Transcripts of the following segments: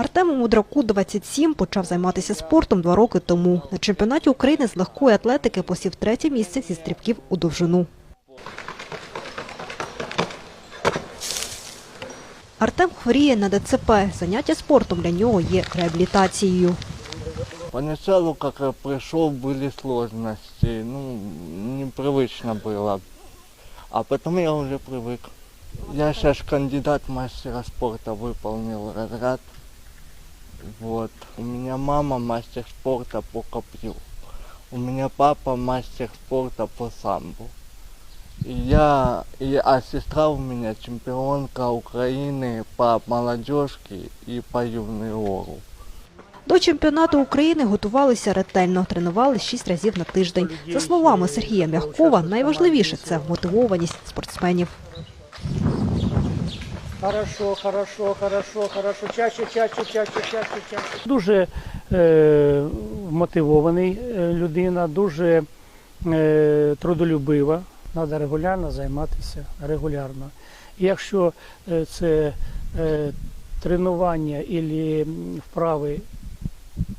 Артему Мудраку 27, почав займатися спортом два роки тому. На чемпіонаті України з легкої атлетики посів третє місце зі стрибків у довжину. Артем хворіє на ДЦП. Заняття спортом для нього є реабілітацією. Поначалу, как я пришел, были сложности, ну, непривычно было. А потом я уже привык. Я сейчас кандидат в мастера спорта, выполнил разряд. Вот. У меня мама мастер спорта по копью. У меня папа мастер спорта по самбу. И я, и, а сестра у меня чемпионка Украины по молодежке и по юный ору. До чемпіонату України готувалися ретельно, тренували шість разів на тиждень. За словами Сергія Мягкова, найважливіше це мотивованість спортсменів. Хорошо, хорошо, хорошо, хорошо. Чаще, чаще, чаще, чаще, чаще. Дуже е, мотивований е, людина, дуже е, трудолюбива. Треба регулярно займатися регулярно. І якщо е, це е, тренування або вправи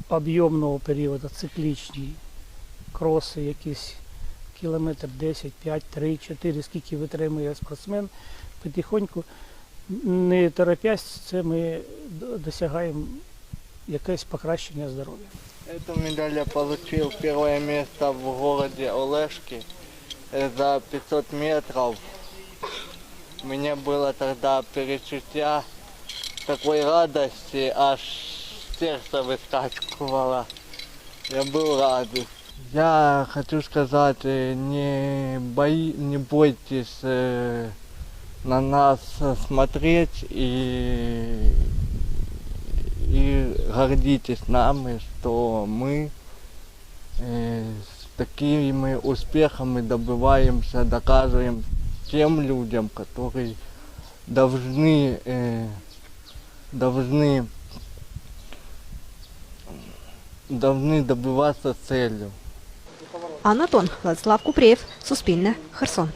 об'ємного періоду, циклічні, кроси, якісь кілометр 10, 5, 3, 4, скільки витримує спортсмен, потихоньку, не торопясь, це ми д- досягаємо якесь покращення здоров'я. Эту медаль я получил первое место в городе Олешки э, за 500 метров. У меня было тогда перечутья такой радости, аж сердце выскакивало. Я был рад. Я хочу сказать, э, не, бои, не бойтесь э, на нас э, смотреть и и гордитесь нами, что мы э, с такими успехами добиваемся, доказываем тем людям, которые должны, э, должны, должны добиваться целью. Анна Тон, Владислав Купрієв, Суспільне, Херсон.